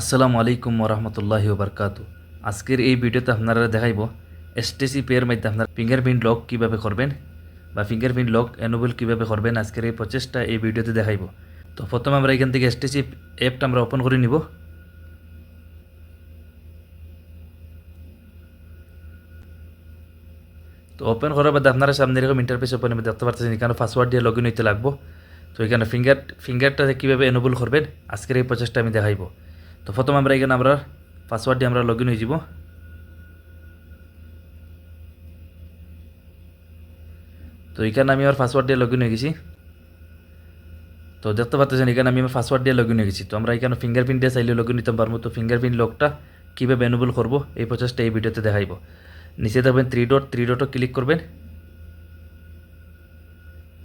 আসসালামু আলাইকুম ওরহমতুল্লাহি ওবরকাত। আজকের এই ভিডিওতে আপনারা দেখাইব এসটিসি পেয়ের মধ্যে আপনার ফিঙ্গারপ্রিন্ট লক কীভাবে করবেন বা ফিঙ্গারপ্রিন্ট লক এনেবল কীভাবে করবেন আজকের এই প্রচেষ্টা এই ভিডিওতে দেখাইব। তো প্রথমে আমরা এখান থেকে এসটিসি অ্যাপটা আমরা ওপেন করে নিব। তো ওপেন করার বাদে আপনারা সামনে এরকম ইন্টারফেস ওপেন দেখতে পাচ্ছেন এখানে পাসওয়ার্ড দিয়ে লগ ইন হইতে লাগবো। তো এখানে ফিঙ্গার ফিঙ্গারটা কীভাবে এনেবল করবেন, আজকের এই প্রচেষ্টা আমি দেখাইব। তো প্রথম আমরা এখানে আমরা পাসওয়ার্ড দিয়ে আমরা লগ ইন হয়ে যাব। তো এখানে আমি আমার পাসওয়ার্ড দিয়ে লগ ইন হয়ে গেছি। তো দেখতে পাচ্ছেন, এখানে আমি আমার পাসওয়ার্ড দিয়ে লগ ইন হয়ে গেছি। তো আমরা এখানে ফিঙ্গারপ্রিন্ট দিয়ে চাইলে লগ ইন নিতে পারব। তো ফিঙ্গারপ্রিন্ট লকটা কীভাবে এনেবল করব, এই প্রচেষ্টা এই ভিডিওতে দেখাইব। নিচে দেখবেন থ্রি ডট থ্রি ডটও ক্লিক করবেন।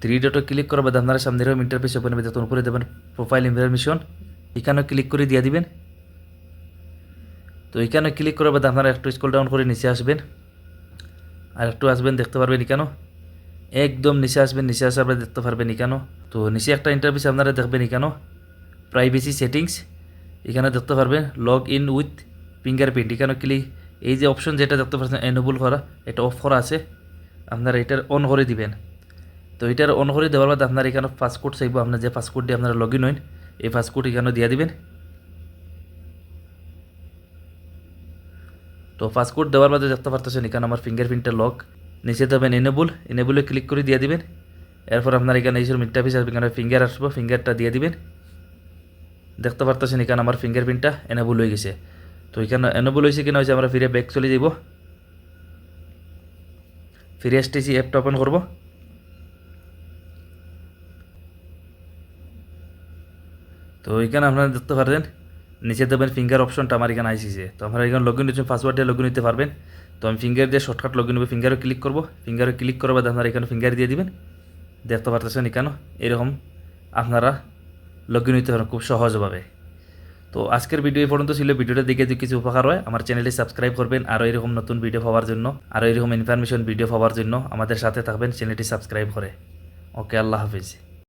থ্রি ডটও ক্লিক করার বাদে আপনারা সামনে ইন্টারফেস ওপেন হবে। তখন উপরে দেবেন প্রোফাইল ইনফরমেশন এখানেও ক্লিক করে দিয়ে দিবেন। তো এখানে ক্লিক করার বাদে আপনারা একটু স্কল ডাউন করে নিচে আসবেন। আর একটু আসবেন, দেখতে পারবেন এখানেও একদম নিচে আসবেন, নিচে আসার আপনারা দেখতে পারবেন এখানেও তো নিচে একটা ইন্টারফেস আপনারা দেখবেন এখানেও প্রাইভেসি সেটিংস এখানে দেখতে পারবেন log in with finger fingerprint এখানে ক্লিক এই যে অপশন যেটা দেখতে পাচ্ছেন এনেবল করা, এটা অফ করা আছে। আপনারা এটার অন করে দিবেন। তো এটার অন করে দেওয়ার বাদে আপনার এখানে পাসপোর্ট চাইব আপনার যে পাসপোর্ট দিয়ে আপনারা লগ ইন হইন, এই পাসপোর্ট এখানে দিয়ে দিবেন। তো পাসপোর্ট দেওয়ার বাদে দেখতে পারতেছেন এখানে আমার ফিঙ্গারপ্রিন্টের লক নিচে দেবেন এনেবল এনেবলে ক্লিক করে দিয়ে দিবেন। এরপর আপনার এখানে এইসব ইন্টারফেস আসবে, এখানে ফিঙ্গার আসব ফিঙ্গারটা দিয়ে দিবেন। দেখতে পারতেছেন এখানে আমার ফিঙ্গারপ্রিন্টটা এনেবল হয়ে গেছে। তো এখানে এনেবল হয়েছে কিনা হয়েছে আমরা ফিরে ব্যাক চলে যাব ফিরে এসতেছি অ্যাপটা ওপেন করব। তো এখানে আপনারা দেখতে পারবেন নিচে দেবেন ফিঙ্গার অপশনটা আমার এখানে আইসিছে। তো আমরা এখানে লগ ইন হচ্ছে পাসওয়ার্ড দিয়ে লগ ইন হতে পারবেন। তো আমি ফিঙ্গার দিয়ে শর্টকাট লগ ইন হবে ফিঙ্গারও ক্লিক করব। ফিঙ্গারও ক্লিক করার বাদে আপনারা এখানে ফিঙ্গার দিয়ে দিবেন। দেখতে পারতেছেন এখানে, এরকম আপনারা লগ ইন হতে পারেন খুব সহজভাবে। তো আজকের ভিডিও এই পর্যন্ত ছিল। ভিডিওটা দেখে কিছু উপকার হয়, আমার চ্যানেলটি সাবস্ক্রাইব করবেন। আরও এরকম নতুন ভিডিও পাওয়ার জন্য, আরও এরকম ইনফরমেশন ভিডিও পাওয়ার জন্য আমাদের সাথে থাকবেন। চ্যানেলটি সাবস্ক্রাইব করে। ওকে, আল্লাহ হাফিজ।